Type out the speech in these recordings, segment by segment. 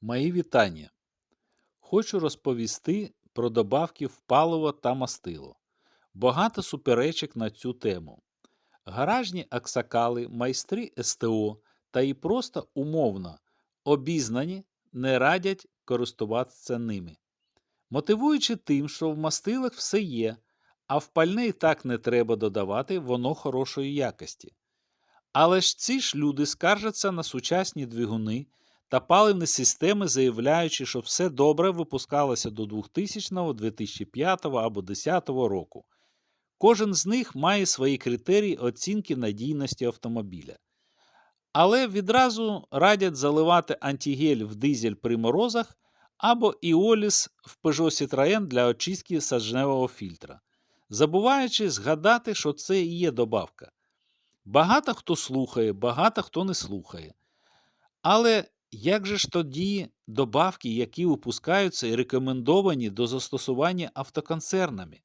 Мої вітання. Хочу розповісти про добавки в паливо та мастило. Багато суперечок на цю тему. Гаражні аксакали, майстри СТО та і просто умовно обізнані не радять користуватися ними. Мотивуючи тим, що в мастилах все є, а в пальне так не треба додавати, воно хорошої якості. Але ж ці ж люди скаржаться на сучасні двигуни та паливні системи, заявляючи, що все добре випускалося до 2000, 2005 або 2010 року. Кожен з них має свої критерії оцінки надійності автомобіля. Але відразу радять заливати антигель в дизель при морозах або іоліс в Peugeot Citroën для очистки сажневого фільтра, забуваючи згадати, що це і є добавка. Багато хто слухає, багато хто не слухає. Але як же ж тоді добавки, які випускаються і рекомендовані до застосування автоконцернами?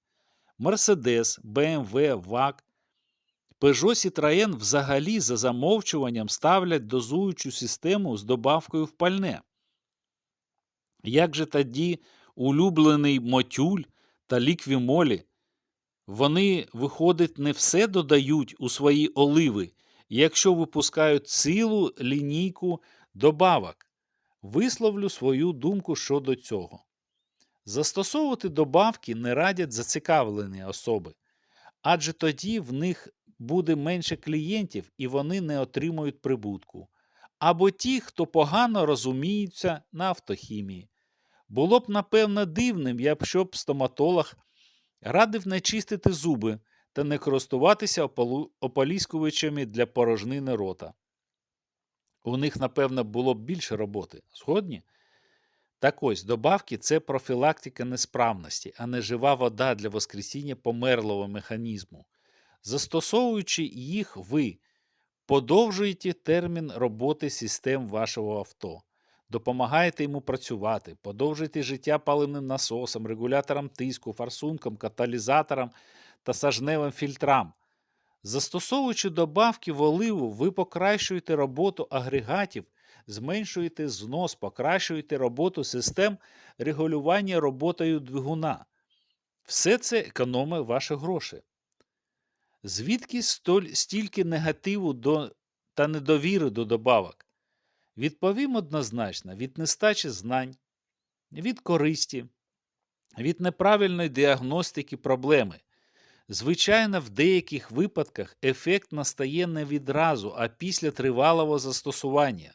Mercedes, BMW, VAG, Peugeot Citroën взагалі за замовчуванням ставлять дозуючу систему з добавкою в пальне. Як же тоді улюблений мотюль та ліквімолі? Вони, виходить, не все додають у свої оливи, якщо випускають цілу лінійку добавок. Висловлю свою думку щодо цього. Застосовувати добавки не радять зацікавлені особи, адже тоді в них буде менше клієнтів і вони не отримують прибутку. Або ті, хто погано розуміються на автохімії. Було б, напевно, дивним, якщо б стоматолог радив не чистити зуби та не користуватися ополіскувачами для порожнини рота. У них, напевно, було б більше роботи. Згодні? Так ось, добавки це профілактика несправності, а не жива вода для воскресіння померлого механізму. Застосовуючи їх, ви подовжуєте термін роботи систем вашого авто, допомагаєте йому працювати, подовжуєте життя паливним насосом, регулятором тиску, форсунком, каталізатором та сажневим фільтрам. Застосовуючи добавки в оливу, ви покращуєте роботу агрегатів, зменшуєте знос, покращуєте роботу систем регулювання роботою двигуна. Все це економить ваші гроші. Звідки столь, стільки негативу до, та недовіри до добавок? Відповім однозначно від нестачі знань, від користі, від неправильної діагностики проблеми. Звичайно, в деяких випадках ефект настає не відразу, а після тривалого застосування.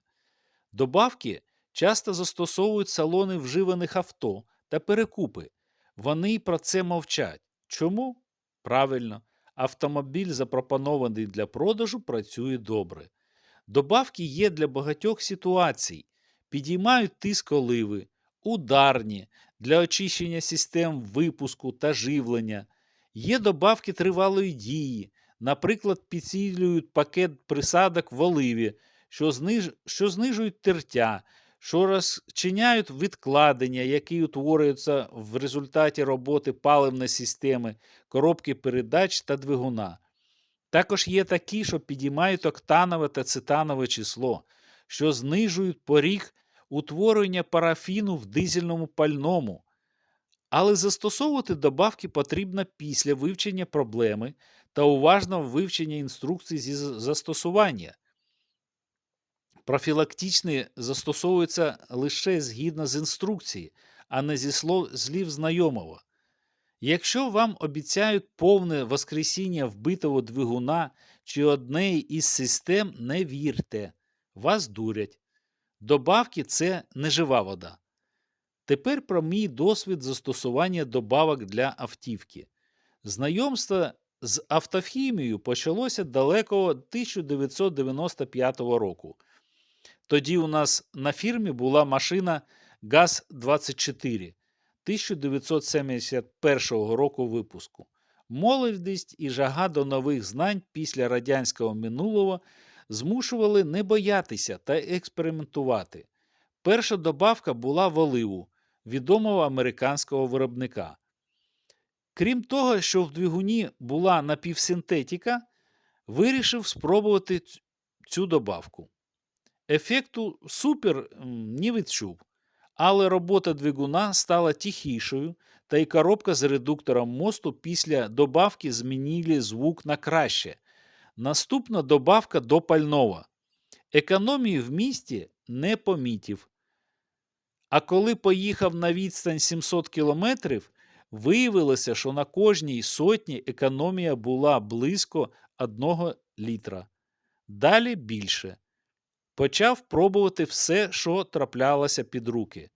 Добавки часто застосовують салони вживаних авто та перекупи. Вони про це мовчать. Чому? Правильно, автомобіль, запропонований для продажу, працює добре. Добавки є для багатьох ситуацій, підіймають тиск оливи, ударні для очищення систем випуску та живлення. Є добавки тривалої дії, наприклад, підсилюють пакет присадок в оливі, що, зниж... що знижують тертя, що розчиняють відкладення, які утворюються в результаті роботи паливної системи, коробки передач та двигуна. Також є такі, що підіймають октанове та цитанове число, що знижують поріг утворення парафіну в дизельному пальному. Але застосовувати добавки потрібно після вивчення проблеми та уважного вивчення інструкцій зі застосування. Профілактичні застосовуються лише згідно з інструкції, а не зі слів знайомого. Якщо вам обіцяють повне воскресіння вбитого двигуна чи однеї із систем, не вірте, вас дурять. Добавки це не жива вода. Тепер про мій досвід застосування добавок для автівки. Знайомство з автохімією почалося далеко 1995 року. Тоді у нас на фірмі була машина ГАЗ-24 1971 року випуску. Молодість і жага до нових знань після радянського минулого змушували не боятися та експериментувати. Перша добавка була в оливу відомого американського виробника. Крім того, що в двигуні була напівсинтетика, вирішив спробувати цю добавку. Ефекту супер не відчув. Але робота двигуна стала тихішою, та й коробка з редуктором мосту після добавки змінили звук на краще. Наступна добавка до пального. Економії в місті не помітив. А коли поїхав на відстань 700 кілометрів, виявилося, що на кожній сотні економія була близько 1 літра. Далі більше. Почав пробувати все, що траплялося під руки.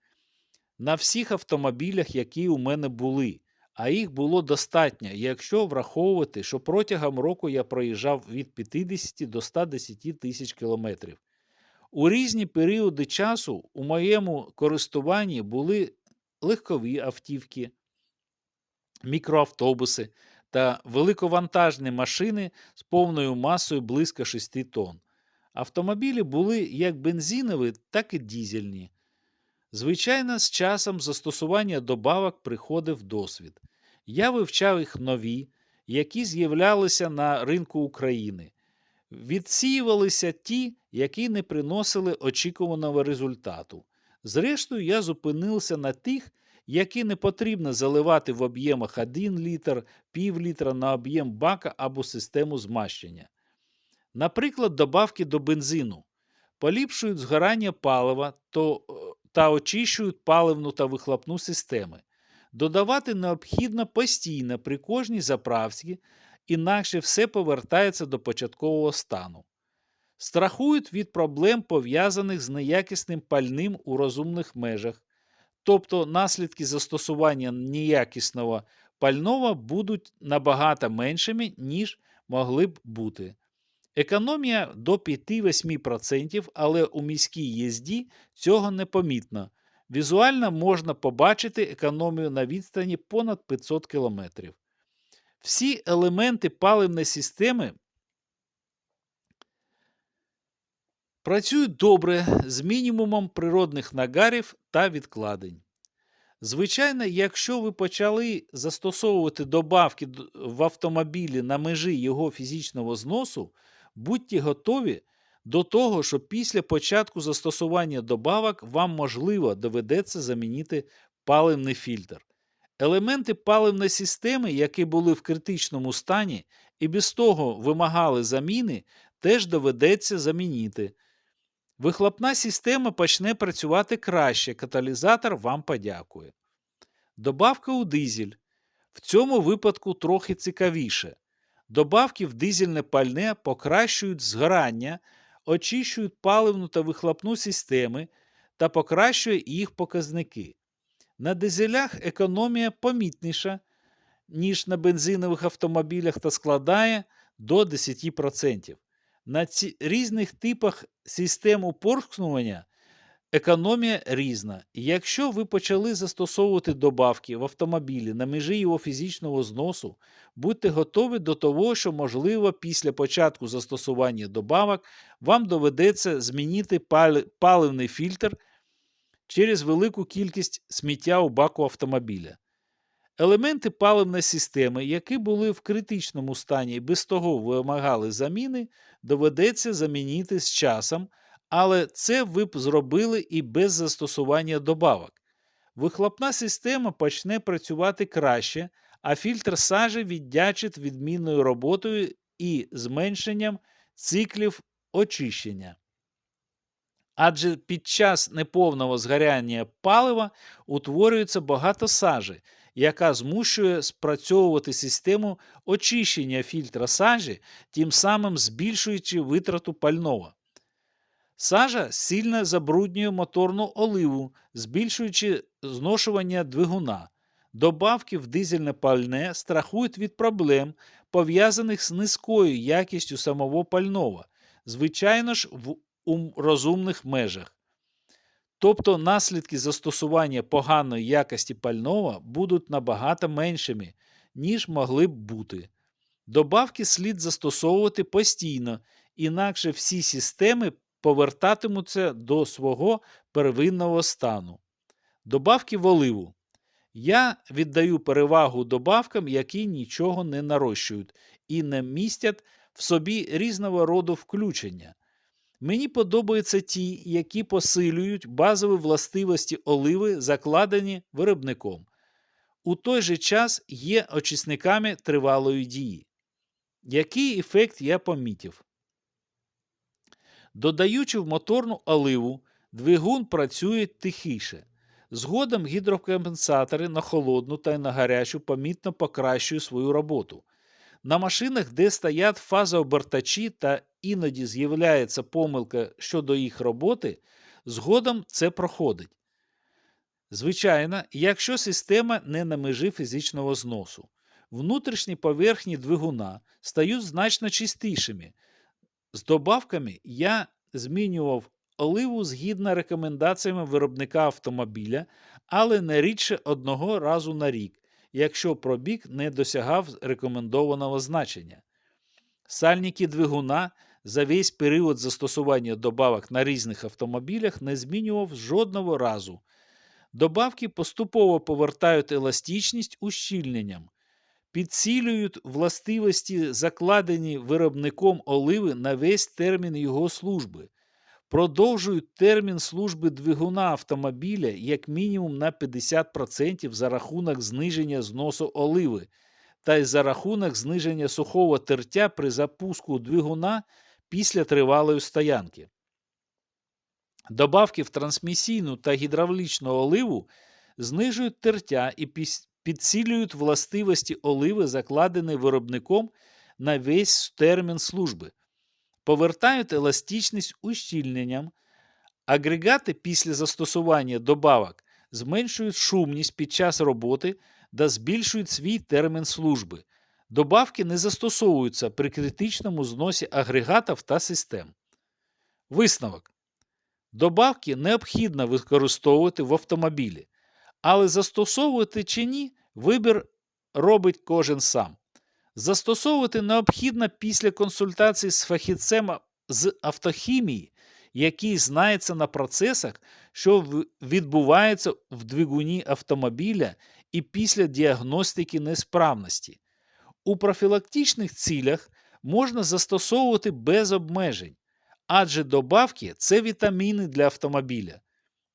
На всіх автомобілях, які у мене були, а їх було достатньо, якщо враховувати, що протягом року я проїжджав від 50 до 110 тисяч кілометрів. У різні періоди часу у моєму користуванні були легкові автівки, мікроавтобуси та великовантажні машини з повною масою близько 6 тонн. Автомобілі були як бензинові, так і дізельні. Звичайно, з часом застосування добавок приходив досвід. Я вивчав їх нові, які з'являлися на ринку України. Відсіювалися ті, які не приносили очікуваного результату. Зрештою, я зупинився на тих, які не потрібно заливати в об'ємах 1 літр, пів літра на об'єм бака або систему змащення. Наприклад, добавки до бензину поліпшують згорання палива то, та очищують паливну та вихлопну системи. Додавати необхідно постійно при кожній заправці, інакше все повертається до початкового стану. Страхують від проблем, пов'язаних з неякісним пальним у розумних межах, тобто наслідки застосування неякісного пального будуть набагато меншими, ніж могли б бути. Економія до 5-8%, але у міській їзді цього не помітно. Візуально можна побачити економію на відстані понад 500 км. Всі елементи паливної системи працюють добре з мінімумом природних нагарів та відкладень. Звичайно, якщо ви почали застосовувати добавки в автомобілі на межі його фізичного зносу, будьте готові до того, що після початку застосування добавок вам можливо доведеться замінити паливний фільтр. Елементи паливної системи, які були в критичному стані і без того вимагали заміни, теж доведеться замінити. Вихлопна система почне працювати краще, каталізатор вам подякує. Добавка у дизель. В цьому випадку трохи цікавіше. Добавки в дизельне пальне покращують згорання, очищують паливну та вихлопну системи та покращують їх показники. На дизелях економія помітніша, ніж на бензинових автомобілях та складає до 10%. На ці різних типах систем упорскнування економія різна. Якщо ви почали застосовувати добавки в автомобілі на межі його фізичного зносу, будьте готові до того, що, можливо, після початку застосування добавок вам доведеться змінити паливний фільтр через велику кількість сміття у баку автомобіля. Елементи паливної системи, які були в критичному стані і без того вимагали заміни, доведеться замінити з часом, але це ви б зробили і без застосування добавок. Вихлопна система почне працювати краще, а фільтр сажі віддячить відмінною роботою і зменшенням циклів очищення. Адже під час неповного згоряння палива утворюється багато сажі, яка змушує спрацьовувати систему очищення фільтра сажі, тим самим збільшуючи витрату пального. Сажа сильно забруднює моторну оливу, збільшуючи зношування двигуна. Добавки в дизельне пальне страхують від проблем, пов'язаних з низькою якістю самого пального, звичайно ж, в у розумних межах. Тобто наслідки застосування поганої якості пального будуть набагато меншими, ніж могли б бути. Добавки слід застосовувати постійно, інакше всі системи повертатимуться до свого первинного стану. Добавки в оливу. Я віддаю перевагу добавкам, які нічого не нарощують і не містять в собі різного роду включення. Мені подобаються ті, які посилюють базові властивості оливи, закладені виробником. У той же час є очисниками тривалої дії. Який ефект я помітив? Додаючи в моторну оливу, двигун працює тихіше. Згодом гідрокомпенсатори на холодну та на гарячу помітно покращують свою роботу. На машинах, де стоять фазообертачі та іноді з'являється помилка щодо їх роботи, згодом це проходить. Звичайно, якщо система не на межі фізичного зносу, внутрішні поверхні двигуна стають значно чистішими. З добавками я змінював оливу згідно рекомендаціями виробника автомобіля, але не рідше одного разу на рік, якщо пробіг не досягав рекомендованого значення. Сальники двигуна за весь період застосування добавок на різних автомобілях не змінював жодного разу. Добавки поступово повертають еластичність ущільненням, підсилюють властивості, закладені виробником оливи на весь термін його служби, продовжують термін служби двигуна автомобіля як мінімум на 50% за рахунок зниження зносу оливи та й за рахунок зниження сухого тертя при запуску двигуна після тривалої стоянки. Добавки в трансмісійну та гідравлічну оливу знижують тертя і підсилюють властивості оливи, закладені виробником на весь термін служби, повертають еластичність ущільненням. Агрегати після застосування добавок зменшують шумність під час роботи та збільшують свій термін служби. Добавки не застосовуються при критичному зносі агрегатів та систем. Висновок. Добавки необхідно використовувати в автомобілі, але застосовувати чи ні, вибір робить кожен сам. Застосовувати необхідно після консультації з фахівцем з автохімії, який знається на процесах, що в- відбуваються в двигуні автомобіля і після діагностики несправності. У профілактичних цілях можна застосовувати без обмежень, адже добавки це вітаміни для автомобіля.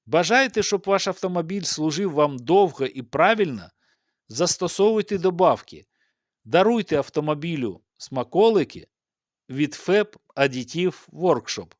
Бажаєте, щоб ваш автомобіль служив вам довго і правильно? Застосовуйте добавки. Даруйте автомобілю смаколики від ФЕП Адітів Workshop.